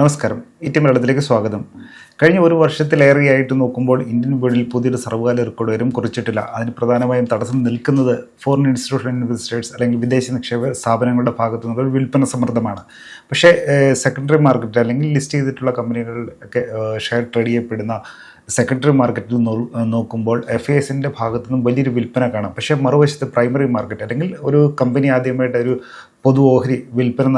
നമസ്കാരം. ഇറ്റി മലയാളത്തിലേക്ക് സ്വാഗതം. കഴിഞ്ഞ ഒരു വർഷത്തിലേറെയായിട്ട് നോക്കുമ്പോൾ ഇന്ത്യൻ വീടിൽ പുതിയൊരു സർവകാല റെക്കോർഡ് വരും കുറിച്ചിട്ടില്ല. അതിന് പ്രധാനമായും തടസ്സം നിൽക്കുന്നത് ഫോറിൻ ഇൻസ്റ്റിറ്റ്യൂഷൻ ഇൻവെസ്റ്റേഴ്സ് അല്ലെങ്കിൽ വിദേശ നിക്ഷേപ സ്ഥാപനങ്ങളുടെ ഭാഗത്തു നിന്നുള്ള വിൽപ്പന സമ്മർദ്ദമാണ്. പക്ഷേ സെക്കൻഡറി മാർക്കറ്റ് അല്ലെങ്കിൽ ലിസ്റ്റ് ചെയ്തിട്ടുള്ള കമ്പനികളിലൊക്കെ ഷെയർ ട്രേഡ് ചെയ്യപ്പെടുന്ന സെക്കൻഡറി മാർക്കറ്റിൽ നോക്കുമ്പോൾ എഫ് എസിന്റെ ഭാഗത്തു നിന്നും വലിയൊരു വിൽപ്പന കാണാം. പക്ഷേ മറുവശത്ത് പ്രൈമറി മാർക്കറ്റ് അല്ലെങ്കിൽ ഒരു കമ്പനി ആദ്യമായിട്ട് ഒരു പൊതു ഓഹരി വിൽപ്പന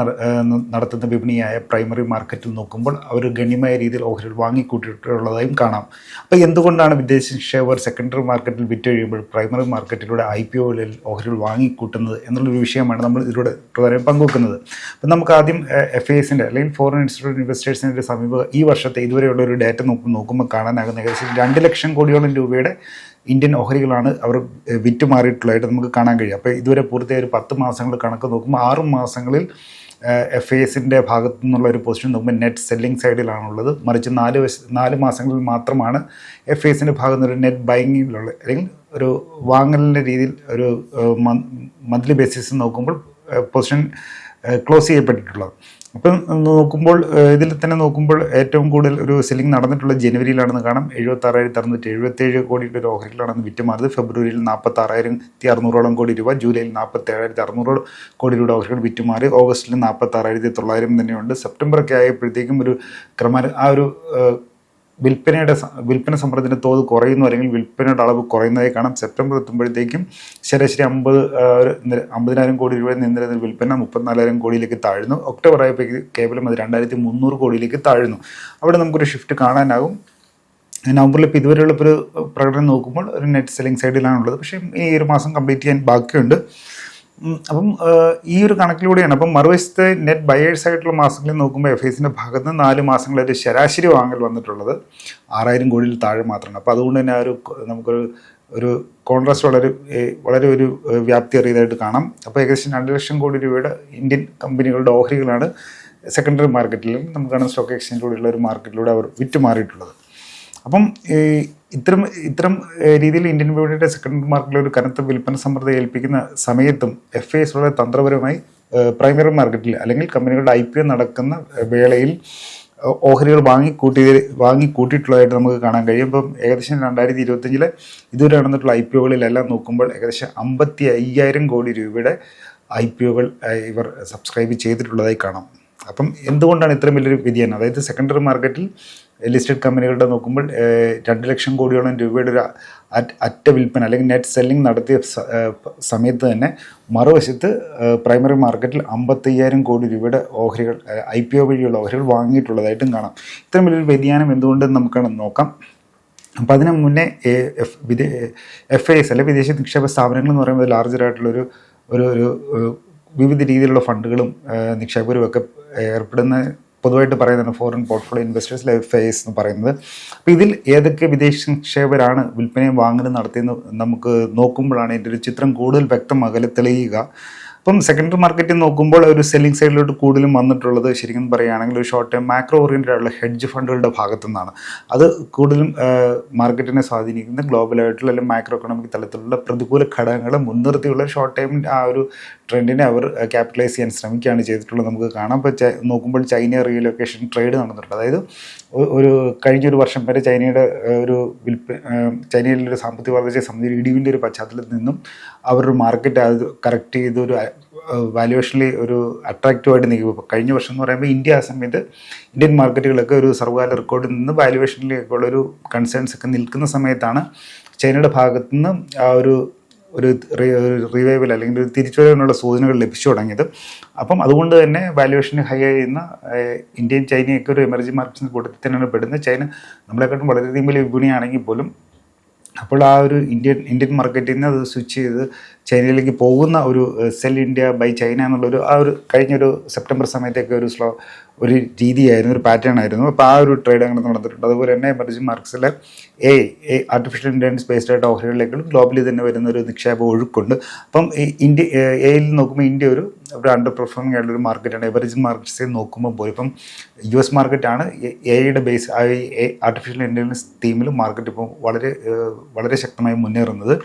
നടത്തുന്ന വിപണിയായ പ്രൈമറി മാർക്കറ്റിൽ നോക്കുമ്പോൾ അവർ ഗണ്യമായ രീതിയിൽ ഓഹരികൾ വാങ്ങിക്കൂട്ടിയിട്ടുള്ളതായും കാണാം. അപ്പോൾ എന്തുകൊണ്ടാണ് വിദേശ നിക്ഷേപകർ സെക്കൻഡറി മാർക്കറ്റിൽ വിറ്റ് കഴിയുമ്പോൾ പ്രൈമറി മാർക്കറ്റിലൂടെ ഐ പി ഒയിൽ ഓഹരികൾ വാങ്ങിക്കൂട്ടുന്നത് എന്നുള്ളൊരു വിഷയമാണ് നമ്മൾ ഇതിലൂടെ പ്രധാനം പങ്കുവെക്കുന്നത്. അപ്പം നമുക്ക് ആദ്യം എഫ് ഐ എസിന്റെ അല്ലെങ്കിൽ ഫോറിൻ ഇൻസ്റ്റിറ്റ്യൂട്ട് ഇൻവെസ്റ്റേഴ്സിന്റെ സമീപം ഈ വർഷത്തെ ഇതുവരെയുള്ള ഒരു ഡാറ്റ നോക്കുമ്പോൾ കാണാനാകുന്ന ഏകദേശം രണ്ട് ലക്ഷം കോടിയോളം രൂപയുടെ ഇന്ത്യൻ ഓഹരികളാണ് അവർ വിറ്റുമാറിയിട്ടുള്ളതായിട്ട് വിറ്റ് മാറിയിട്ടുള്ളതായിട്ട് നമുക്ക് കാണാൻ കഴിയും. അപ്പോൾ ഇതുവരെ പൂർത്തിയായ ഒരു പത്ത് മാസങ്ങൾ കണക്ക് നോക്കുമ്പോൾ ആറ് മാസങ്ങളിൽ എഫ് ഐ എസിന്റെ ഭാഗത്തു നിന്നുള്ള ഒരു പൊസിഷൻ നോക്കുമ്പോൾ നെറ്റ് സെല്ലിംഗ് സൈഡിലാണുള്ളത് മറിച്ച് നാല് വശ നാല് മാസങ്ങളിൽ മാത്രമാണ് എഫ് ഐ എസിന്റെ ഭാഗത്ത് നിന്ന് ഒരു നെറ്റ് ബൈങ്ങിലുള്ള അല്ലെങ്കിൽ ഒരു വാങ്ങലിന്റെ രീതിയിൽ ഒരു മന്ത്ലി ബേസിസ് നോക്കുമ്പോൾ പൊസിഷൻ ക്ലോസ് ചെയ്യപ്പെട്ടിട്ടുള്ളത്. അപ്പം നോക്കുമ്പോൾ ഇതിൽ തന്നെ നോക്കുമ്പോൾ ഏറ്റവും കൂടുതൽ ഒരു സെല്ലിംഗ് നടന്നിട്ടുള്ള ജനുവരിയിലാണെന്ന് കാണാം. എഴുപത്തി ആറായിരത്തി അറുന്നൂറ്റി എഴുപത്തേഴ് കോടിയുടെ ഒരു ഓഹരികളാണെന്ന് വിറ്റുമാറിയത് ഫെബ്രുവരിയിൽ നാൽപ്പത്തി ആറായിരത്തി അറുന്നൂറോളം കോടി രൂപ ജൂലൈയിൽ നാൽപ്പത്തി ഏഴായിരത്തി അറുന്നൂറ് കോടി രൂപയുടെ ഓഹരികൾ വിറ്റുമാറി. ഓഗസ്റ്റിൽ നാൽപ്പത്തി ആറായിരത്തി തൊള്ളായിരം തന്നെയുണ്ട്. സെപ്റ്റംബറൊക്കെ ആയപ്പോഴത്തേക്കും ഒരു ക്രമ ആ ഒരു വിൽപ്പനയുടെ വിൽപ്പന സമ്മർദ്ദത്തിന്റെ തോത് കുറയുന്നു അല്ലെങ്കിൽ വിൽപ്പനയുടെ അളവ് കുറയുന്നതായി കാണാം. സെപ്റ്റംബർ എത്തുമ്പോഴത്തേക്കും ശരാശരി അമ്പത് അമ്പതിനായിരം കോടി രൂപ നിന്നിരുന്ന വിൽപ്പന മുപ്പത്തിനാലായിരം കോടിയിലേക്ക് താഴ്ന്നു. ഒക്ടോബർ ആയപ്പോഴേക്ക് കേവലം അത് രണ്ടായിരത്തി മുന്നൂറ് കോടിയിലേക്ക് താഴ്ന്നു. അവിടെ നമുക്കൊരു ഷിഫ്റ്റ് കാണാനാകും. നവംബറിൽ ഇപ്പോൾ ഇതുവരെയുള്ള ഒരു പ്രകടനം നോക്കുമ്പോൾ ഒരു നെറ്റ് സെല്ലിംഗ് സൈഡിലാണുള്ളത് പക്ഷേ ഈ ഒരു മാസം കംപ്ലീറ്റ് ചെയ്യാൻ ബാക്കിയുണ്ട്. അപ്പം ഈ ഒരു കണക്കിലൂടെയാണ്. അപ്പം മറുവശത്ത് നെറ്റ് ബയേഴ്സ് ആയിട്ടുള്ള മാസങ്ങളിൽ നോക്കുമ്പോൾ എഫ് ഐസിന്റെ ഭാഗത്ത് നിന്ന് നാല് മാസങ്ങളിൽ ഒരു ശരാശരി വാങ്ങൽ വന്നിട്ടുള്ളത് ആറായിരം കോടിയിൽ താഴെ മാത്രമാണ്. അപ്പോൾ അതുകൊണ്ട് തന്നെ ആ ഒരു നമുക്കൊരു ഒരു കോൺട്രാസ്റ്റ് വളരെ വളരെ ഒരു വ്യാപ്തി അറിയതായിട്ട് കാണാം. അപ്പോൾ ഏകദേശം രണ്ട് ലക്ഷം കോടി രൂപയുടെ ഇന്ത്യൻ കമ്പനികളുടെ ഓഹരികളാണ് സെക്കൻഡറി മാർക്കറ്റിലും നമുക്കാണ് സ്റ്റോക്ക് എക്സ്ചേഞ്ചിലൂടെയുള്ള ഒരു മാർക്കറ്റിലൂടെ അവർ വിറ്റ് മാറിയിട്ടുള്ളത് അപ്പം ഇത്തരം ഇത്തരം രീതിയിൽ ഇന്ത്യൻ വിപണിയുടെ സെക്കൻഡറി മാർക്കറ്റിൽ ഒരു കനത്ത വിൽപ്പന സമ്മർദ്ദം ഏൽപ്പിക്കുന്ന സമയത്തും എഫ് ഐ വളരെ തന്ത്രപരമായി പ്രൈമറി മാർക്കറ്റിൽ അല്ലെങ്കിൽ കമ്പനികളുടെ ഐ പി ഒ നടക്കുന്ന വേളയിൽ ഓഹരികൾ വാങ്ങിക്കൂട്ടി വാങ്ങിക്കൂട്ടിയിട്ടുള്ളതായിട്ട് നമുക്ക് കാണാൻ കഴിയും. ഇപ്പം ഏകദേശം രണ്ടായിരത്തി ഇരുപത്തഞ്ചിലെ ഇതുവരെ നടന്നിട്ടുള്ള ഐ പി ഒകളിലെല്ലാം നോക്കുമ്പോൾ ഏകദേശം അമ്പത്തി അയ്യായിരം കോടി രൂപയുടെ ഐ പി ഒകൾ ഇവർ സബ്സ്ക്രൈബ് ചെയ്തിട്ടുള്ളതായി കാണാം. അപ്പം എന്തുകൊണ്ടാണ് ഇത്രയും വലിയൊരു വ്യതിയാനം? അതായത് സെക്കൻഡറി മാർക്കറ്റിൽ ലിസ്റ്റഡ് കമ്പനികളുടെ നോക്കുമ്പോൾ രണ്ട് ലക്ഷം കോടിയോളം രൂപയുടെ ഒരു അറ്റ് വിൽപ്പന അല്ലെങ്കിൽ നെറ്റ് സെല്ലിംഗ് നടത്തിയ സമയത്ത് തന്നെ മറുവശത്ത് പ്രൈമറി മാർക്കറ്റിൽ അമ്പത്തയ്യായിരം കോടി രൂപയുടെ ഓഹരികൾ ഐ പി ഒ വഴിയുള്ള ഓഹരികൾ വാങ്ങിയിട്ടുള്ളതായിട്ടും കാണാം. ഇത്രയും വലിയൊരു വ്യതിയാനം എന്തുകൊണ്ടെന്ന് നമുക്ക് നോക്കാം. അപ്പോൾ അതിന് മുന്നേ വിദേ എഫ് ഐ എസ് അല്ലെ വിദേശ നിക്ഷേപ സ്ഥാപനങ്ങൾ എന്ന് പറയുമ്പോൾ ലാർജറായിട്ടുള്ളൊരു ഒരു ഒരു വിവിധ രീതിയിലുള്ള ഫണ്ടുകളും നിക്ഷേപകരും ഒക്കെ ഏർപ്പെടുന്ന പൊതുവായിട്ട് പറയുന്നത് ഫോറിൻ പോർട്ട്ഫോളിയോ ഇൻവെസ്റ്റേഴ്സ് എഫ് ഫേസ് എന്ന് പറയുന്നത്. അപ്പോൾ ഇതിൽ ഏതൊക്കെ വിദേശ നിക്ഷേപരാണ് വിൽപ്പനയും വാങ്ങലും നടത്തിയെന്ന് നമുക്ക് നോക്കുമ്പോഴാണ് എന്റെ ഒരു ചിത്രം കൂടുതൽ വ്യക്തമാകൽ തെളിയുക. അപ്പം സെക്കൻഡറി മാർക്കറ്റിൽ നോക്കുമ്പോൾ ഒരു സെല്ലിംഗ് സൈഡിലോട്ട് കൂടുതലും വന്നിട്ടുള്ളത് ശരിക്കും പറയുകയാണെങ്കിൽ ഒരു ഷോർട്ട് ടൈം മാക്രോ ഓറിയന്റഡ് ആയിട്ടുള്ള ഹെഡ്ജ് ഫണ്ടുകളുടെ ഭാഗത്തു നിന്നാണ് അത് കൂടുതലും മാർക്കറ്റിനെ സ്വാധീനിക്കുന്ന ഗ്ലോബലായിട്ടുള്ള അല്ലെങ്കിൽ മാക്രോ എക്കണോമിക് തലത്തിലുള്ള പ്രതികൂല ഘടകങ്ങളെ മുൻനിർത്തിയുള്ള ഷോർട്ട് ടൈം ആ ഒരു ട്രെൻഡിനെ അവർ ക്യാപിറ്റലൈസ് ചെയ്യാൻ ശ്രമിക്കുകയാണ് ചെയ്തിട്ടുള്ളത് നമുക്ക് കാണാം. ഇപ്പോൾ നോക്കുമ്പോൾ ചൈന റീലൊക്കേഷൻ ട്രേഡ് നടന്നിട്ടുണ്ട്. അതായത് ഒരു കഴിഞ്ഞൊരു വർഷം വരെ ചൈനയുടെ ഒരു വിൽപ്പ ചൈനയിലെ ഒരു സാമ്പത്തിക വളർച്ചയെ സംബന്ധിച്ച് ഇടിവിന്റെ ഒരു പശ്ചാത്തലത്തിൽ നിന്നും അവരുടെ മാർക്കറ്റ് അത് കറക്റ്റ് ചെയ്ത് ഒരു വാല്യുവേഷനിൽ ഒരു അട്രാക്റ്റീവായിട്ട് നിൽക്കും. കഴിഞ്ഞ വർഷം എന്ന് പറയുമ്പോൾ ഇന്ത്യ ആ സമയത്ത് ഇന്ത്യൻ മാർക്കറ്റുകളൊക്കെ ഒരു സർവകാല റെക്കോർഡിൽ നിന്ന് വാല്യുവേഷനിലേക്കുള്ള ഒരു കൺസേൺസ് ഒക്കെ നിൽക്കുന്ന സമയത്താണ് ചൈനയുടെ ഭാഗത്തു നിന്ന് ആ ഒരു ഒരു റിവൈവൽ അല്ലെങ്കിൽ ഒരു തിരിച്ചുവരവിനുള്ള സൂചനകൾ ലഭിച്ചു തുടങ്ങിയത്. അപ്പം അതുകൊണ്ട് തന്നെ വാല്യുവേഷൻ ഹൈ ആയിരുന്ന ഇന്ത്യൻ ചൈനയൊക്കെ ഒരു എമർജിംഗ് മാർക്കറ്റ്സിന് കൂട്ടത്തിൽ തന്നെയാണ് പെടുന്നത്. ചൈന നമ്മളെക്കാട്ടും വളരെയധികം വലിയ വിപണിയാണെങ്കിൽ പോലും അപ്പോൾ ആ ഒരു ഇന്ത്യൻ ഇന്ത്യൻ മാർക്കറ്റിൽ നിന്ന് അത് സ്വിച്ച് ചെയ്ത് ചൈനയിലേക്ക് പോകുന്ന ഒരു സെൽ ഇന്ത്യ ബൈ ചൈന എന്നുള്ളൊരു ആ ഒരു കഴിഞ്ഞൊരു സെപ്റ്റംബർ സമയത്തൊക്കെ ഒരു സ്ലോ ഒരു രീതിയായിരുന്നു ഒരു പാറ്റേൺ ആയിരുന്നു. അപ്പോൾ ആ ഒരു ട്രേഡ് അങ്ങനെ നടന്നിട്ടുണ്ട്. അതുപോലെ തന്നെ emerging മാർക്സിലെ A A artificial intelligence based ആയിട്ട് ഓഹരികളിലേക്കും ഗ്ലോബലി തന്നെ വരുന്ന ഒരു നിക്ഷേപ ഒഴുക്കുണ്ട്. അപ്പം ഇന്ത്യ എയിൽ നോക്കുമ്പോൾ ഇന്ത്യ ഒരു ഒരു അണ്ടർ പെർഫോമിംഗ് ആയിട്ടുള്ള ഒരു മാർക്കറ്റാണ് എവറേജ് മാർക്കറ്റ്സിൽ നോക്കുമ്പോൾ പോലും ഇപ്പം യു എസ് മാർക്കറ്റാണ് എയുടെ ബേസ് ആർട്ടിഫിഷ്യൽ ഇന്റലിജൻസ് തീമിൽ മാർക്കറ്റ് ഇപ്പോൾ വളരെ വളരെ ശക്തമായി മുന്നേറുന്നത്.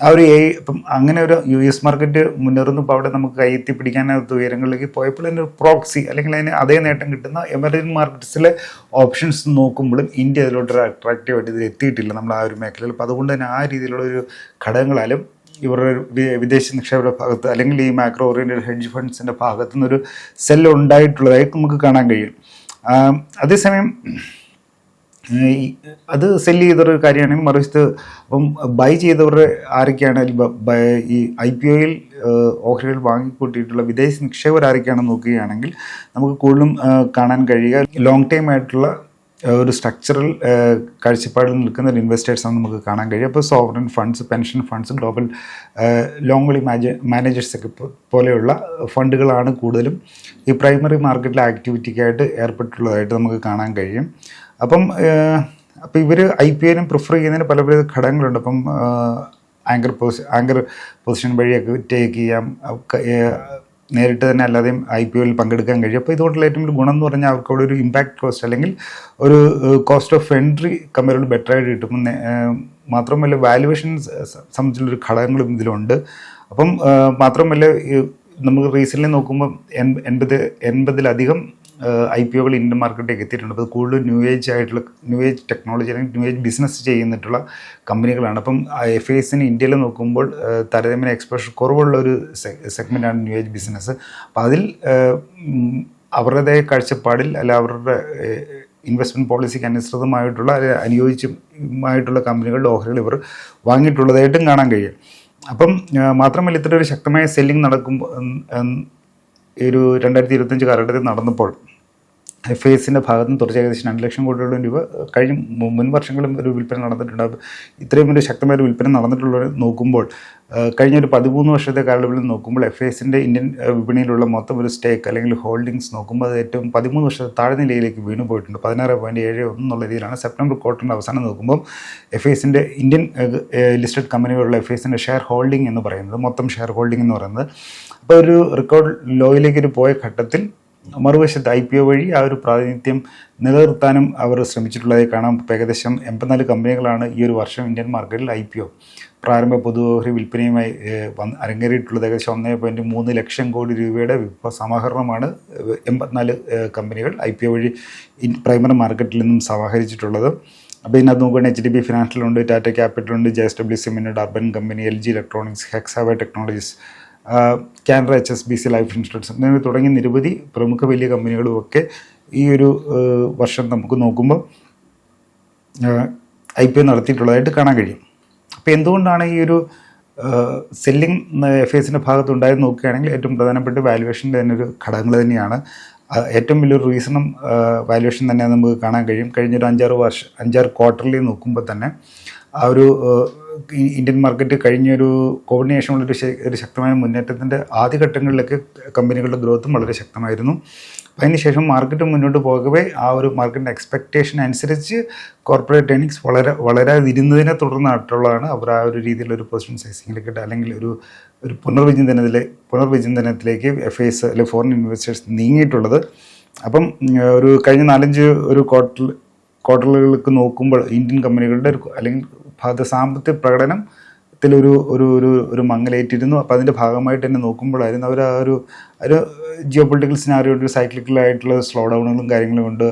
ആ ഒരു ഏഴ് ഇപ്പം അങ്ങനെ ഒരു യു എസ് മാർക്കറ്റ് മുന്നേറുന്നപ്പോൾ അവിടെ നമുക്ക് കൈയെത്തി പിടിക്കാനകത്ത് ഉയരങ്ങളിലേക്ക് പോയപ്പോൾ ഒരു പ്രോക്സി അല്ലെങ്കിൽ അതിന് അതേ നേട്ടം കിട്ടുന്ന എമർജിംഗ് മാർക്കറ്റ്സിലെ ഓപ്ഷൻസ് നോക്കുമ്പോഴും ഇന്ത്യ അതിലോട്ടൊരു അട്രാക്റ്റീവായിട്ട് ഇതിൽ എത്തിയിട്ടില്ല നമ്മൾ ആ ഒരു മേഖലയിൽ. അപ്പോൾ അതുകൊണ്ട് തന്നെ ആ രീതിയിലുള്ള ഒരു ഘടകങ്ങളാലും ഇവരുടെ വിദേശ നിക്ഷേപയുടെ ഭാഗത്ത് അല്ലെങ്കിൽ ഈ മാക്രോ ഓറിയന്റഡ് ഹെഡ്ജ് ഫണ്ട്സിന്റെ ഭാഗത്തു നിന്നൊരു സെല്ല് നമുക്ക് കാണാൻ കഴിയും. അതേസമയം അത് സെല്ല് ചെയ്തൊരു കാര്യമാണെങ്കിൽ മറുവശത്ത് അപ്പം ബൈ ചെയ്തവരുടെ ആരൊക്കെയാണ് ഈ ഐ പി ഒയിൽ ഓഹരികൾ വാങ്ങിക്കൂട്ടിയിട്ടുള്ള വിദേശ നിക്ഷേപർ ആരൊക്കെയാണെന്ന് നോക്കുകയാണെങ്കിൽ നമുക്ക് കൂടുതലും കാണാൻ കഴിയുക. ലോങ് ടൈം ആയിട്ടുള്ള ഒരു സ്ട്രക്ചറൽ കാഴ്ചപ്പാടിൽ നിൽക്കുന്ന ഒരു ഇൻവെസ്റ്റേഴ്സാണ് നമുക്ക് കാണാൻ കഴിയും അപ്പോൾ sovereign funds pension funds global long വളി മാജ മാനേജേഴ്സൊക്കെ പോലെയുള്ള ഫണ്ടുകളാണ് കൂടുതലും ഈ പ്രൈമറി മാർക്കറ്റിലെ ആക്ടിവിറ്റിക്കായിട്ട് ഏർപ്പെട്ടുള്ളതായിട്ട് നമുക്ക് കാണാൻ കഴിയും. അപ്പം അപ്പോൾ ഇവർ ഐ പി എല്ലും പ്രിഫർ ചെയ്യുന്നതിന് പല പല ഘടകങ്ങളുണ്ട്. അപ്പം ആങ്കർ പൊസി ആങ്കർ പൊസിഷൻ വഴിയൊക്കെ ടേക്ക് ചെയ്യാം. നേരിട്ട് തന്നെ അല്ലാതെയും ഐ പി ഒയിൽ പങ്കെടുക്കാൻ കഴിയും. അപ്പോൾ ഇതുകൊണ്ടുള്ള ഏറ്റവും വലിയ ഗുണം എന്ന് പറഞ്ഞാൽ അവർക്ക് അവിടെ ഒരു ഇമ്പാക്ട് കോസ്റ്റ് അല്ലെങ്കിൽ ഒരു cost of entry comparable better ആയിട്ട് കിട്ടും. മാത്രമല്ല വാലുവേഷൻ സംബന്ധിച്ചുള്ളൊരു ഘടകങ്ങളും ഇതിലുണ്ട്. അപ്പം മാത്രമല്ല നമുക്ക് റീസെന്റ്ലി നോക്കുമ്പോൾ എൺ- എൺപത് എൺപതിലധികം ഐ പി ഒകൾ ഇന്ത്യൻ മാർക്കറ്റിലേക്ക് എത്തിയിട്ടുണ്ട്. അപ്പോൾ കൂടുതൽ ന്യൂ ഏജ് ആയിട്ടുള്ള ന്യൂ ഏജ് ടെക്നോളജി അല്ലെങ്കിൽ ന്യൂ ഏജ് ബിസിനസ് ചെയ്യുന്നിട്ടുള്ള കമ്പനികളാണ്. അപ്പം എഫ് ഐസിന് ഇന്ത്യയിൽ നോക്കുമ്പോൾ താരതമ്യേന എക്സ്പോഷർ കുറവുള്ള ഒരു സെഗ്മെന്റാണ് ന്യൂ ഏജ് ബിസിനസ് അപ്പോൾ അതിൽ അവരുടെ കാഴ്ചപ്പാടിൽ അല്ല അവരുടെ ഇൻവെസ്റ്റ്മെന്റ് പോളിസിക്ക് അനുസൃതമായിട്ടുള്ള അല്ലെങ്കിൽ അനുയോജ്യമായിട്ടുള്ള കമ്പനികളുടെ ഓഹരികൾ ഇവർ വാങ്ങിയിട്ടുള്ളതായിട്ടും കാണാൻ കഴിയും. അപ്പം മാത്രമല്ല ഇത്ര ഒരു ശക്തമായ സെല്ലിംഗ് നടക്കുമ്പോൾ ഒരു രണ്ടായിരത്തി ഇരുപത്തഞ്ച് കാലഘട്ടത്തിൽ നടന്നപ്പോൾ എഫ് ഐ എസിന്റെ ഭാഗത്ത് നിന്ന് തുടർച്ച ഏകദേശം രണ്ട് ലക്ഷം കോടിയോളം രൂപ കഴിഞ്ഞ മുൻ വർഷങ്ങളും ഒരു വിൽപ്പന നടന്നിട്ടുണ്ട് ഇത്രയും ഒരു ശക്തമായ ഒരു വിൽപ്പന നടന്നിട്ടുള്ളവരെ നോക്കുമ്പോൾ കഴിഞ്ഞ ഒരു പതിമൂന്ന് വർഷത്തെ കാലയളവിൽ നോക്കുമ്പോൾ എഫ് എസിന്റെ ഇന്ത്യൻ വിപണിയിലുള്ള മൊത്തം ഒരു സ്റ്റേക്ക് അല്ലെങ്കിൽ ഹോൾഡിങ്സ് നോക്കുമ്പോൾ അത് ഏറ്റവും പതിമൂന്ന് വർഷത്തെ താഴ്ന്ന നിലയിലേക്ക് വീണു പോയിട്ടുണ്ട്. പതിനാറ് പോയിന്റ് ഏഴ് ഒന്ന് എന്നുള്ള രീതിയിലാണ് സെപ്റ്റംബർ ക്വാർട്ടറിന്റെ അവസാനം നോക്കുമ്പോൾ എഫ് എസിന്റെ ഇന്ത്യൻ ലിസ്റ്റഡ് കമ്പനികളുള്ള എഫ് എസിന്റെ ഷെയർ ഹോൾഡിംഗ് എന്ന് പറയുന്നത് മൊത്തം ഷെയർ ഹോൾഡിംഗ് എന്ന് പറയുന്നത് അപ്പോൾ ഒരു റെക്കോർഡ് ലോയിലേക്ക് ഒരു പോയ ഘട്ടത്തിൽ മറുവശത്ത് ഐ പി ഒ വഴി ആ ഒരു പ്രാതിനിധ്യം നിലനിർത്താനും അവർ ശ്രമിച്ചിട്ടുള്ളതായി കാണാം. ഏകദേശം എൺപത്തിനാല് കമ്പനികളാണ് ഈ ഒരു വർഷം ഇന്ത്യൻ മാർക്കറ്റിൽ ഐ പി ഒ പ്രാരംഭ പൊതുവഹരി വിൽപ്പനയുമായി വന്ന് അരങ്ങേറിയിട്ടുള്ളത് ഏകദേശം ഒന്നേ പോയിന്റ് മൂന്ന് ലക്ഷം കോടി രൂപയുടെ സമാഹരണമാണ് എൺപത്തിനാല് കമ്പനികൾ ഐ പി ഒ വഴി പ്രൈമറി മാർക്കറ്റിൽ നിന്നും സമാഹരിച്ചിട്ടുള്ളത്. അപ്പോൾ ഇതിനകത്ത് നോക്കുകയാണെങ്കിൽ എച്ച് ഡി ബി ഫിനാൻഷ്യലുണ്ട് ടാറ്റ ക്യാപിറ്റലുണ്ട് J S W സിമിന്റെ urban company L G electronics Hexaware technologies Canara H S B C life insurance എന്നിവ തുടങ്ങിയ നിരവധി പ്രമുഖ വലിയ കമ്പനികളും ഒക്കെ ഈ ഒരു വർഷം നമുക്ക് നോക്കുമ്പോൾ ഐ പി ഒ നടത്തിയിട്ടുള്ളതായിട്ട് കാണാൻ കഴിയും. അപ്പോൾ എന്തുകൊണ്ടാണ് ഈ ഒരു സെല്ലിംഗ് എഫ് എസിന്റെ ഭാഗത്ത് ഉണ്ടായത് നോക്കുകയാണെങ്കിൽ ഏറ്റവും പ്രധാനപ്പെട്ട വാല്യുവേഷന്റെ തന്നെ ഒരു ഘടകങ്ങൾ തന്നെയാണ്. ഏറ്റവും വലിയൊരു റീസണും വാല്യുവേഷൻ തന്നെ നമുക്ക് കാണാൻ കഴിയും. കഴിഞ്ഞൊരു അഞ്ചാറ് വർഷം അഞ്ചാറ് ക്വാർട്ടർലി നോക്കുമ്പോൾ തന്നെ ആ ഒരു ഇന്ത്യൻ മാർക്കറ്റ് കഴിഞ്ഞൊരു ശേഷമുള്ളൊരു ശ- ഒരു ശക്തമായ മുന്നേറ്റത്തിന്റെ ആദ്യഘട്ടങ്ങളിലൊക്കെ കമ്പനികളുടെ ഗ്രോത്തും വളരെ ശക്തമായിരുന്നു. അതിനുശേഷം മാർക്കറ്റ് മുന്നോട്ട് പോകവേ ആ ഒരു മാർക്കറ്റിന്റെ എക്സ്പെക്റ്റേഷൻ അനുസരിച്ച് കോർപ്പറേറ്റ് ഏണിങ്സ് വളരെ വളരാതിരുന്നതിനെ തുടർന്നായിട്ടുള്ളതാണ് അവർ ആ ഒരു രീതിയിലുള്ള ഒരു പൊസിഷൻ സൈസിങ്ങിലേക്ക് അല്ലെങ്കിൽ ഒരു ഒരു പുനർവിചിന്തനത്തിലെ പുനർവിചിന്തനത്തിലേക്ക് എഫ് ഐസ് അല്ലെങ്കിൽ ഫോറിൻ ഇൻവെസ്റ്റേഴ്സ് നീങ്ങിയിട്ടുള്ളത്. അപ്പം ഒരു കഴിഞ്ഞ നാലഞ്ച് ഒരു ക്വാർട്ടർ ക്വാർട്ടറുകൾക്ക് നോക്കുമ്പോൾ ഇന്ത്യൻ കമ്പനികളുടെ ഒരു അല്ലെങ്കിൽ ഭാഗത്ത് സാമ്പത്തിക പ്രകടനത്തിലൊരു ഒരു ഒരു ഒരു മങ്ങലേറ്റിരുന്നു. അപ്പോൾ അതിന്റെ ഭാഗമായിട്ട് തന്നെ നോക്കുമ്പോഴായിരുന്നു അവർ ആ ഒരു ഒരു ജിയോ പൊളിറ്റിക്കൽ സിനാറിയോ സൈക്ലിക്കലായിട്ടുള്ള സ്ലോ ഡൗണുകളും കാര്യങ്ങളും ഉണ്ട്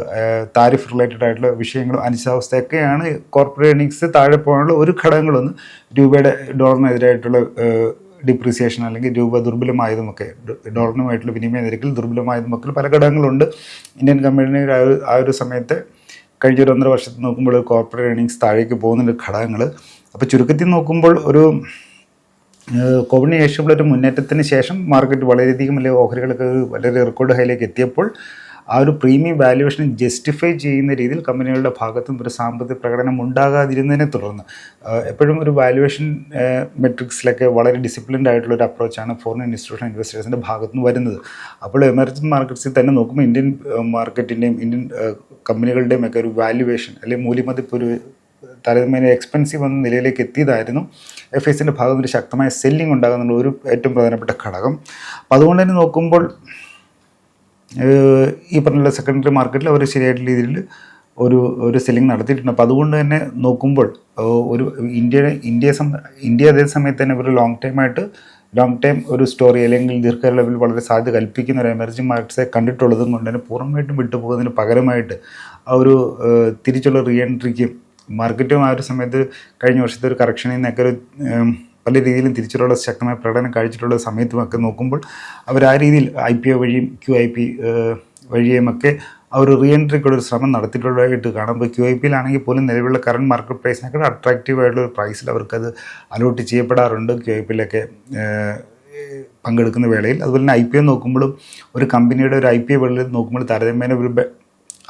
താരിഫ് റിലേറ്റഡ് ആയിട്ടുള്ള വിഷയങ്ങളും അനിശ്ചിതാവസ്ഥയൊക്കെയാണ് കോർപ്പറേറ്റ് ഏർണിങ്സ് താഴെ പോകാനുള്ള ഒരു ഘടകങ്ങളൊന്ന് രൂപയുടെ ഡോളറിനെതിരായിട്ടുള്ള ഡിപ്രീസിയേഷൻ അല്ലെങ്കിൽ രൂപ ദുർബലമായതുമൊക്കെ ഡോളറിനുമായിട്ടുള്ള വിനിമയ നിരക്കിൽ ദുർബലമായതുമൊക്കെ പല ഘടകങ്ങളുണ്ട്. ഇന്ത്യൻ കമ്പനിയുടെ ആ ഒരു സമയത്ത് കഴിഞ്ഞ ഒരു ഒന്നര വർഷത്തിൽ നോക്കുമ്പോൾ കോർപ്പറേറ്റ് ഏണിങ്സ് താഴേക്ക് പോകുന്നുണ്ട് ഘടകങ്ങൾ. അപ്പോൾ ചുരുക്കത്തിൽ നോക്കുമ്പോൾ ഒരു കോവിഡിന് ശേഷമുള്ള ഒരു മുന്നേറ്റത്തിന് ശേഷം മാർക്കറ്റ് വളരെയധികം വലിയ ഓഹരികളൊക്കെ ഒരു വളരെ റെക്കോർഡ് ഹൈയിലേക്ക് എത്തിയപ്പോൾ ആ ഒരു പ്രീമിയം വാല്യുവേഷൻ ജസ്റ്റിഫൈ ചെയ്യുന്ന രീതിയിൽ കമ്പനികളുടെ ഭാഗത്തും ഒരു സാമ്പത്തിക പ്രകടനം ഉണ്ടാകാതിരുന്നതിനെ തുടർന്ന് എപ്പോഴും ഒരു വാല്യുവേഷൻ മെട്രിക്സിലൊക്കെ വളരെ ഡിസിപ്ലിൻഡ് ആയിട്ടുള്ള ഒരു അപ്രോച്ചാണ് ഫോറിൻ ഇൻസ്റ്റിറ്റ്യൂഷൻ ഇൻവെസ്റ്റേഴ്സിന്റെ ഭാഗത്തു നിന്ന് വരുന്നത്. അപ്പോൾ എമർജിംഗ് മാർക്കറ്റ്സിൽ തന്നെ നോക്കുമ്പോൾ ഇന്ത്യൻ മാർക്കറ്റിന്റെയും ഇന്ത്യൻ കമ്പനികളുടെയും ഒക്കെ ഒരു വാല്യുവേഷൻ അല്ലെങ്കിൽ മൂല്യമതിപ്പ് ഒരു താരതമ്യേന എക്സ്പെൻസീവ് എന്ന നിലയിലേക്ക് എത്തിയതായിരുന്നു. എഫ് എസിന്റെ ഭാഗത്ത് ഒരു ശക്തമായ സെല്ലിംഗ് ഉണ്ടാകുന്നുള്ള ഒരു ഏറ്റവും പ്രധാനപ്പെട്ട ഘടകം. അപ്പോൾ അതുകൊണ്ട് തന്നെ നോക്കുമ്പോൾ ഈ പറഞ്ഞ സെക്കൻഡറി മാർക്കറ്റിൽ അവർ ശരിയായിട്ടുള്ള രീതിയിൽ ഒരു ഒരു സെല്ലിംഗ് നടത്തിയിട്ടുണ്ട്. അപ്പോൾ അതുകൊണ്ട് തന്നെ നോക്കുമ്പോൾ ഒരു ഇന്ത്യ ഇന്ത്യ സം ഇന്ത്യ അതേ സമയത്ത് തന്നെ ഒരു ലോങ് ടൈമായിട്ട് ലോങ് ടൈം ഒരു സ്റ്റോറി അല്ലെങ്കിൽ ദീർഘകാലത്തിൽ വളരെ സാധ്യത കൽപ്പിക്കുന്ന ഒരു എമർജിംഗ് മാർക്കറ്റ്സെ കണ്ടിട്ടുള്ളതും കൊണ്ട് തന്നെ പൂർണമായിട്ടും വിട്ടുപോകുന്നതിന് പകരമായിട്ട് ആ ഒരു തിരിച്ചുള്ള റീ എൻട്രിക്കും മാർക്കറ്റും ആ ഒരു സമയത്ത് കഴിഞ്ഞ വർഷത്തെ ഒരു കറക്ഷനിൽ നിന്നൊക്കെ ഒരു പല രീതിയിലും തിരിച്ചുള്ള ശക്തമായ പ്രകടനം കഴിച്ചിട്ടുള്ള സമയത്തുമൊക്കെ നോക്കുമ്പോൾ അവർ ആ രീതിയിൽ ഐ പി ഒ വഴിയും ക്യു ഐ പി വഴിയുമൊക്കെ അവർ റീ എൻട്രിക്കുള്ള ഒരു ശ്രമം നടത്തിയിട്ടുള്ളതായിട്ട് കാണാം. ഇപ്പോൾ ക്യു ഐ പിയിലാണെങ്കിൽ പോലും നിലവിലുള്ള കറണ്ട് മാർക്കറ്റ് പ്രൈസിനേക്കാൾ അട്രാക്റ്റീവ് ആയിട്ടുള്ള ഒരു പ്രൈസിൽ അവർക്കത് അലോട്ട് ചെയ്യപ്പെടാറുണ്ട്. ക്യു ഐ പിയിലൊക്കെ പങ്കെടുക്കുന്ന വേളയിൽ. അതുപോലെ തന്നെ ഐ പി ഒ നോക്കുമ്പോഴും ഒരു കമ്പനിയുടെ ഒരു ഐ പി ഒ വെളിയിൽ നോക്കുമ്പോൾ താരതമ്യേന ഒരു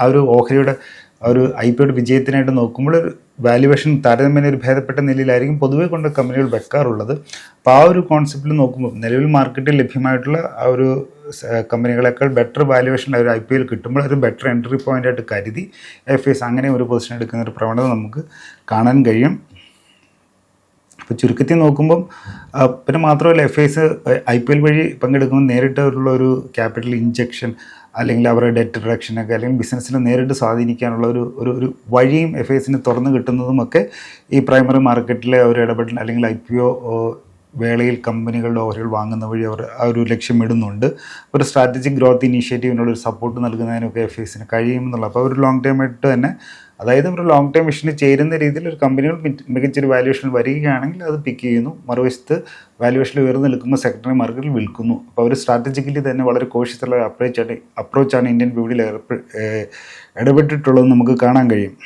ആ ഒരു ഓഹരിയുടെ ഒരു ഐ പി ഒയുടെ വിജയത്തിനായിട്ട് നോക്കുമ്പോൾ ഒരു വാല്യുവേഷൻ താരതമ്യേന ഒരു ഭേദപ്പെട്ട നിലയിലായിരിക്കും പൊതുവേ കൊണ്ട് കമ്പനികൾ വെക്കാറുള്ളത്. അപ്പോൾ ആ ഒരു കോൺസെപ്റ്റിൽ നോക്കുമ്പോൾ നിലവിൽ മാർക്കറ്റിൽ ലഭ്യമായിട്ടുള്ള ആ ഒരു കമ്പനികളേക്കാൾ ബെറ്റർ വാല്യുവേഷൻ ഒരു ഐ പി എൽ കിട്ടുമ്പോൾ ഒരു ബെറ്റർ എൻട്രി പോയിന്റ് ആയിട്ട് കരുതി എഫ് എസ് അങ്ങനെ ഒരു പൊസിഷൻ എടുക്കുന്ന ഒരു പ്രവണത നമുക്ക് കാണാൻ കഴിയും. അപ്പോൾ ചുരുക്കത്തിൽ നോക്കുമ്പം പിന്നെ മാത്രമല്ല F IIs I P L വഴി പങ്കെടുക്കുമ്പോൾ നേരിട്ടുള്ള ഒരു ക്യാപിറ്റൽ ഇഞ്ചക്ഷൻ അല്ലെങ്കിൽ അവരുടെ ഡെറ്റ് റിഡക്ഷനൊക്കെ അല്ലെങ്കിൽ ബിസിനസ്സിനെ നേരിട്ട് സ്വാധീനിക്കാനുള്ള ഒരു ഒരു ഒരു വഴിയും എഫ് ഐസിന് തുറന്നു കിട്ടുന്നതുമൊക്കെ ഈ പ്രൈമറി മാർക്കറ്റിലെ അവർ ഇടപെടൽ അല്ലെങ്കിൽ ഐ പി ഒ വേളയിൽ കമ്പനികളുടെ ഓഹരികൾ വാങ്ങുന്ന വഴി അവർ ആ ഒരു ലക്ഷ്യമിടുന്നുണ്ട് ഒരു സ്ട്രാറ്റജിക് ഗ്രോത്ത് ഇനീഷ്യേറ്റീവിനുള്ള ഒരു സപ്പോർട്ട് നൽകുന്നതിനൊക്കെ എഫ് ഐസിന് കഴിയുമെന്നുള്ള അപ്പോൾ ഒരു ലോങ് ടൈം ആയിട്ട് തന്നെ അതായത് ഒരു ലോങ് ടൈം വിഷന് ചേരുന്ന രീതിയിൽ ഒരു കമ്പനികൾ മികച്ചൊരു വാല്യുവേഷൻ വരികയാണെങ്കിൽ അത് പിക്ക് ചെയ്യുന്നു. മറുവശത്ത് വാല്യുവേഷൻ ഉയർന്നു നിൽക്കുമ്പോൾ സെക്ടറി മാർക്കറ്റിൽ വിൽക്കുന്നു. അപ്പോൾ അവർ സ്ട്രാറ്റജിക്കലി തന്നെ വളരെ കോഷ്യസുള്ള അപ്രോച്ചാണ് അപ്രോച്ചാണ് ഇന്ത്യൻ ഏർപ്പെ ഇടപെട്ടിട്ടുള്ളത് നമുക്ക് കാണാൻ കഴിയും.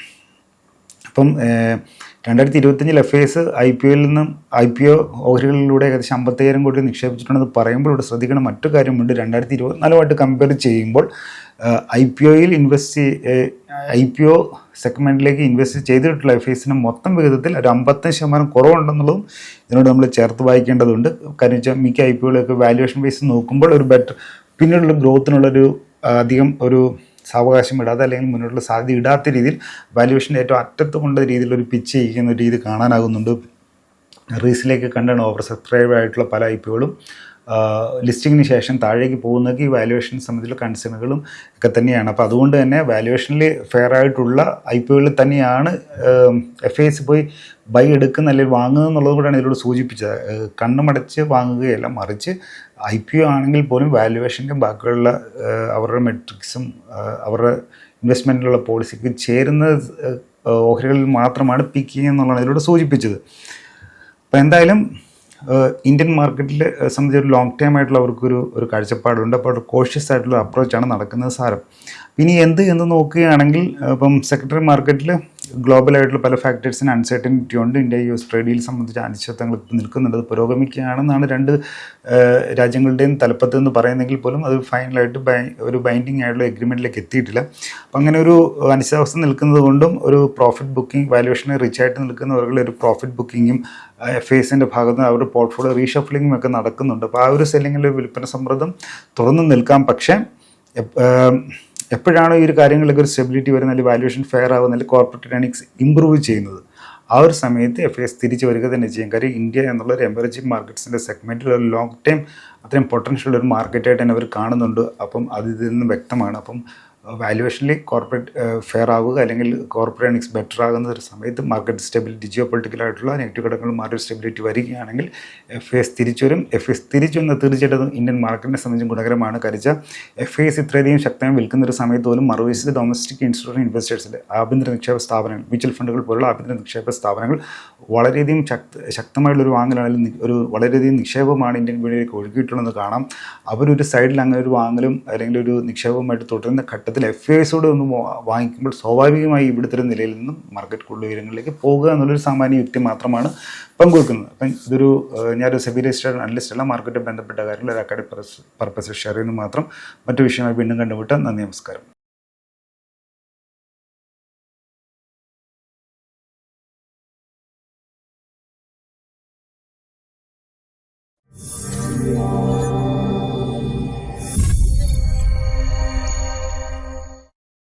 അപ്പം രണ്ടായിരത്തി ഇരുപത്തഞ്ചിൽ എഫ് എസ് ഐ പി ഒയിൽ നിന്നും ഐ പി ഒ ഓഹരികളിലൂടെ ഏകദേശം അമ്പത്തയ്യായിരം കോടി നിക്ഷേപിച്ചിട്ടുണ്ടെന്ന് പറയുമ്പോൾ ഇവിടെ ശ്രദ്ധിക്കണം മറ്റു കാര്യമുണ്ട്. രണ്ടായിരത്തി ഇരുപത്തിനാലുമായിട്ട് കമ്പയർ ചെയ്യുമ്പോൾ ഐ പി ഒയിൽ ഇൻവെസ്റ്റ് ഐ പി ഒ സെഗ്മെന്റിലേക്ക് ഇൻവെസ്റ്റ് ചെയ്തിട്ടുള്ള എഫ് എസിന് മൊത്തം വിഹിതത്തിൽ ഒരു അമ്പത്തഞ്ച് ശതമാനം കുറവുണ്ടെന്നുള്ളതും ഇതിനോട് നമ്മൾ ചേർത്ത് വായിക്കേണ്ടതുണ്ട്. കാരണം വെച്ചാൽ മിക്ക ഐ പി ഒയിലൊക്കെ വാല്യുവേഷൻ ബേസ് നോക്കുമ്പോൾ ഒരു ബെറ്റർ പിന്നീടുള്ള ഗ്രോത്തിനുള്ളൊരു അധികം ഒരു സാവകാശം ഇടാതെ അല്ലെങ്കിൽ മുന്നോട്ടുള്ള സാധ്യത ഇടാത്ത രീതിയിൽ വാല്യുവേഷന്റെ ഏറ്റവും അറ്റത്ത് കൊണ്ട രീതിയിൽ ഒരു പിച്ച് ചെയ്യിക്കുന്ന രീതി കാണാനാകുന്നുണ്ട്. റീസിലേക്ക് കണ്ടാണ് ഓവർ സബ്സ്ക്രൈബ് ആയിട്ടുള്ള പല ഐ പികളും ലിസ്റ്റിങ്ങിന് ശേഷം താഴേക്ക് പോകുന്നതൊക്കെ ഈ വാലുവേഷൻ സംബന്ധിച്ചുള്ള കൺസേണുകളും ഒക്കെ തന്നെയാണ്. അപ്പോൾ അതുകൊണ്ട് തന്നെ വാലുവേഷനിൽ ഫെയർ ആയിട്ടുള്ള ഐ പി ഒകളിൽ തന്നെയാണ് എഫ് ഐ എസ് പോയി ബൈ എടുക്കുന്ന അല്ലെങ്കിൽ വാങ്ങുന്നത് എന്നുള്ളത് കൂടെയാണ് ഇതിലൂടെ സൂചിപ്പിച്ചത്. കണ്ണുമടച്ച് വാങ്ങുകയല്ല മറിച്ച് ഐ പി ഒ ആണെങ്കിൽ പോലും വാലുവേഷന്റെ ബാക്കിയുള്ള അവരുടെ മെട്രിക്സും അവരുടെ ഇൻവെസ്റ്റ്മെന്റിലുള്ള പോളിസിക്ക് ചേരുന്ന ഓഹരികളിൽ മാത്രമാണ് പിക്കിങ് എന്നുള്ളതാണ് ഇതിലൂടെ സൂചിപ്പിച്ചത്. അപ്പോൾ എന്തായാലും ഇന്ത്യൻ മാർക്കറ്റിൽ സംബന്ധിച്ച് ഒരു ലോങ് ടൈം ആയിട്ടുള്ള അവർക്കൊരു ഒരു കാഴ്ചപ്പാടുണ്ട്. അപ്പോൾ കോഷ്യസ് ആയിട്ടുള്ള അപ്രോച്ചാണ് നടക്കുന്നത് സാരം. ഇനി എന്ത് എന്ന് നോക്കുകയാണെങ്കിൽ ഇപ്പം സെക്രട്ടറി മാർക്കറ്റിൽ ഗ്ലോബലായിട്ടുള്ള പല ഫാക്ടേഴ്സിന് അൺസർട്ടനിറ്റി ഉണ്ട്. India U S trade deal സംബന്ധിച്ച അനിശ്ചിതങ്ങൾ നിൽക്കുന്നുണ്ട്. അത് പുരോഗമിക്കുകയാണെന്നാണ് രണ്ട് രാജ്യങ്ങളുടെയും തലപ്പത്ത് എന്ന് പറയുന്നെങ്കിൽ പോലും അത് ഫൈനലായിട്ട് ഒരു ബൈൻഡിങ് ആയിട്ടുള്ള എഗ്രിമെന്റിലേക്ക് എത്തിയിട്ടില്ല. അപ്പം അങ്ങനെ ഒരു അനിശ്ചിതാവസ്ഥ നിൽക്കുന്നത് കൊണ്ടും ഒരു പ്രോഫിറ്റ് ബുക്കിംഗ് വാല്യുവേഷനെ റിച്ച് ആയിട്ട് നിൽക്കുന്നവരുടെ ഒരു പ്രോഫിറ്റ് ബുക്കിങ്ങും എഫ് എസിന്റെ ഭാഗത്ത് നിന്ന് അവരുടെ പോർട്ട്ഫോളിയോ റീഷഫ്ലിങ്ങും ഒക്കെ നടക്കുന്നുണ്ട്. അപ്പോൾ ആ ഒരു സെല്ലിങ്ങിൽ വിൽപ്പന സമ്മർദ്ദം തുറന്നു നിൽക്കാം. പക്ഷേ എപ്പോഴാണോ ഈ ഒരു കാര്യങ്ങളിലൊക്കെ ഒരു സ്റ്റെബിലിറ്റി വരുന്ന അല്ലെങ്കിൽ വാല്യുവേഷൻ ഫെയർ ആവുന്ന അല്ലെങ്കിൽ കോർപ്പറേറ്റ് ഏണിങ്സ് ഇമ്പ്രൂവ് ചെയ്യുന്നത് ആ ഒരു സമയത്ത് എഫ് എസ് തിരിച്ചു വരിക തന്നെ ചെയ്യും. കാര്യം ഇന്ത്യ എന്നുള്ള ഒരു എമർജിംഗ് മാർക്കറ്റ്സിന്റെ സെഗ്മെന്റിൽ ഒരു ലോങ് ടൈം അത്രയും പൊട്ടൻഷ്യൽ ഒരു മാർക്കറ്റായിട്ട് തന്നെ അവർ കാണുന്നുണ്ട്. അപ്പം അത് ഇതിൽ നിന്ന് വ്യക്തമാണ്. അപ്പം വാല്യുവേഷനിൽ കോർപ്പറേറ്റ് ഫെയർ ആവുക അല്ലെങ്കിൽ കോർപ്പറേറ്റ് ഏണിങ്സ് ബെറ്റർ ആകുന്ന ഒരു സമയത്ത് മാർക്കറ്റ് സ്റ്റെബിലിറ്റി ജിയോ പൊളിറ്റിക്കലായിട്ടുള്ള നെഗറ്റീവ് ഘടകങ്ങൾ മാറി സ്റ്റെബിലിറ്റി വരികയാണെങ്കിൽ എഫ് എസ് തിരിച്ചു വരും എഫ് എസ് തിരിച്ചു തീർച്ചയായിട്ടും ഇന്ത്യൻ മാർക്കറ്റിനെ സംബന്ധിച്ച് ഗുണകരമാണ്. കരിച്ച എഫ് എസ് ഇത്രയധികം ശക്തമായി വിൽക്കുന്ന ഒരു സമയത്ത് പോലും മറുവശത്ത് ഡൊമസ്റ്റിക് ഇൻസ്റ്റിറ്റ്യൂഷൻ ഇൻവെസ്റ്റേഴ്സിന്റെ ആഭ്യന്തര നിക്ഷേപ സ്ഥാപനങ്ങൾ മ്യൂച്വൽ ഫണ്ടുകൾ പോലുള്ള ആഭ്യന്തര നിക്ഷേപ സ്ഥാപനങ്ങൾ വളരെയധികം ശക്ത ശക്തമായിട്ടുള്ളൊരു വാങ്ങലാണ് ഒരു വളരെയധികം നിക്ഷേപമാണ് ഇന്ത്യൻ വിപണിയിലേക്ക് ഒഴുകിയിട്ടുള്ളതെന്ന് കാണാം. അവരൊരു സൈഡിൽ അങ്ങനെ ഒരു വാങ്ങലും അല്ലെങ്കിൽ ഒരു നിക്ഷേപവുമായിട്ട് തുടരുന്ന ഘട്ടത്തിൽ എഫ് ഐസോട് ഒന്ന് വാങ്ങിക്കുമ്പോൾ സ്വാഭാവികമായി ഇവിടുത്തെ ഒരു നിലയിൽ നിന്നും മാർക്കറ്റ് കൂടുതൽ ഉയരങ്ങളിലേക്ക് പോകുക എന്നുള്ളൊരു സാമാന്യ യുക്തി മാത്രമാണ് പങ്കുവെക്കുന്നത്. അപ്പം ഇതൊരു ഞാനൊരു സെബി രജിസ്റ്റേഡ് അനലിസ്റ്റ് അല്ല മാർക്കറ്റ് ബന്ധപ്പെട്ട കാര്യങ്ങൾ ഒരു അക്കാഡമിക് പർപ്പസ് ഷെയർ ചെയ്യുന്നു മാത്രം. മറ്റു വിഷയമായി വീണ്ടും കണ്ടുമുട്ടാം. നന്ദി നമസ്കാരം.